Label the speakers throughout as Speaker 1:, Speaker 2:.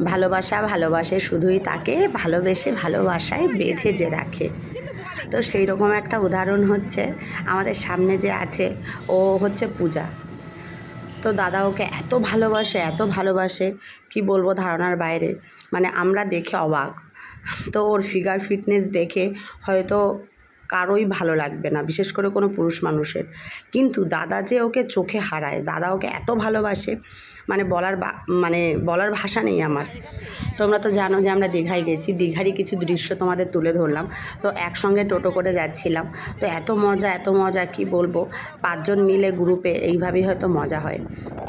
Speaker 1: ভালোবাসা ভালোবাসে, শুধুই তাকে ভালোবেসে ভালোবাসায় বেঁধে যে রাখে। তো সেই রকম একটা উদাহরণ হচ্ছে আমাদের সামনে যে আছে, ও হচ্ছে পূজা। তো দাদা ওকে এত ভালোবাসে এত ভালোবাসে, কি বলব ধারণার বাইরে? মানে আমরা দেখে অবাক। তো ওর ফিগার ফিটনেস দেখে হয়তো কারোই ভালো লাগবে না, বিশেষ করে কোনো পুরুষ মানুষের। কিন্তু দাদা যে ওকে চোখে হারায়, দাদা ওকে এত ভালোবাসে মানে বলার মানে বলার ভাষা নেই আমার। তোমরা তো জানো যে আমরা দীঘায় গেছি, দীঘারই কিছু দৃশ্য তোমাদের তুলে ধরলাম। তো একসঙ্গে টোটো করে যাচ্ছিলাম। তো এত মজা এত মজা, কি বলব? পাঁচজন মিলে গ্রুপে এইভাবেই হয়তো মজা হয়।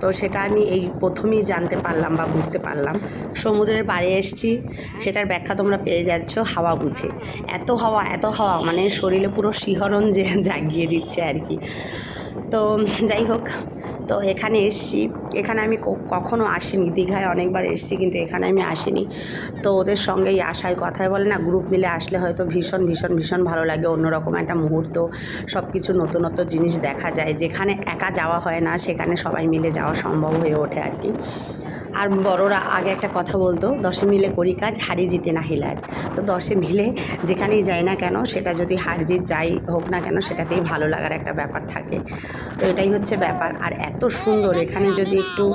Speaker 1: তো সেটা আমি এই প্রথমেই জানতে পারলাম বা বুঝতে পারলাম। সমুদ্রের পাড়ে এসছি, সেটার ব্যাখ্যা তোমরা পেয়ে যাচ্ছ হাওয়া বুঝে। এত হাওয়া এত হাওয়া মানে শরীরে পুরো শিহরণ যে জাগিয়ে দিচ্ছে আর কি। তো যাই হোক, তো এখানে এসছি। এখানে আমি কখনো আসিনি, দীঘায় অনেকবার এসছি কিন্তু এখানে আমি আসিনি। তো ওদের সঙ্গেই আসায় কথায় বলে না গ্রুপ মিলে আসলে হয়তো ভীষণ ভীষণ ভীষণ ভালো লাগে, অন্যরকম একটা মুহূর্ত। সব কিছু নতুনত্ব জিনিস দেখা যায়। যেখানে একা যাওয়া হয় না, সেখানে সবাই মিলে যাওয়া সম্ভব হয়ে ওঠে আর কি। আর বড়রা আগে একটা কথা বলতো, দশে মিলে করি কাজ, হারি জিতে না হিলাজ তো দশে মিলে যেখানেই যাই না কেন, সেটা যদি হার জিত যাই হোক না কেন, সেটাতেই ভালো লাগার একটা ব্যাপার থাকে। তো এটাই হচ্ছে ব্যাপার। আর এত সুন্দর, এখানে যদি একটু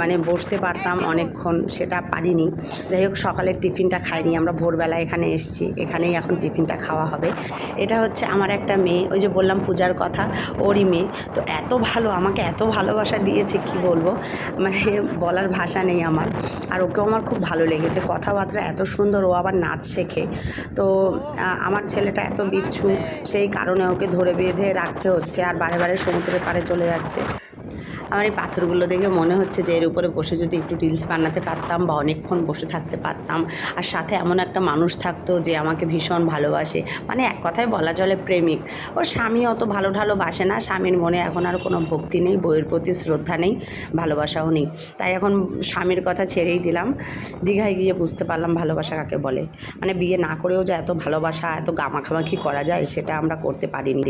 Speaker 1: মানে বসতে পারতাম অনেকক্ষণ, সেটা পারিনি। যাই হোক, সকালের টিফিনটা খাইনি, আমরা ভোরবেলা এখানে এসেছি, এখানেই এখন টিফিনটা খাওয়া হবে। এটা হচ্ছে আমার একটা মেয়ে, ওই যে বললাম পূজার কথা, ওরই মেয়ে। তো এত ভালো, আমাকে এত ভালোবাসা দিয়েছে, কি বলব? মানে বলার ভাষা নেই আমার। আর ওকেও আমার খুব ভালো লেগেছে, কথাবার্তা এত সুন্দর, ও আবার নাচ শেখে। তো আমার ছেলেটা এত বিচ্ছু, সেই কারণে ওকে ধরে বেঁধে রাখতে হচ্ছে, আর বারে বারে সমুদ্রের পাড়ে চলে যাচ্ছে। আমার এই পাথরগুলো দেখে মনে হচ্ছে যে এর উপরে বসে যদি একটু রিলস বানাতে পারতাম বা অনেকক্ষণ বসে থাকতে পারতাম। আর সাথে এমন একটা মানুষ থাকতো যে আমাকে ভীষণ ভালোবাসে। মানে এক কথায় বলা চলে প্রেমিক। ওর স্বামী অত ভালো ঢালো বাসে না। স্বামীর মনে এখন আর কোনো ভক্তি নেই, বইয়ের প্রতি শ্রদ্ধা নেই, ভালোবাসাও নেই। তাই এখন স্বামীর কথা ছেড়েই দিলাম। দীঘায় গিয়ে বুঝতে পারলাম ভালোবাসা কাকে বলে। মানে বিয়ে না করেও যে এত ভালোবাসা, এত গামাখামাখি করা যায়, সেটা আমরা করতে পারিনি।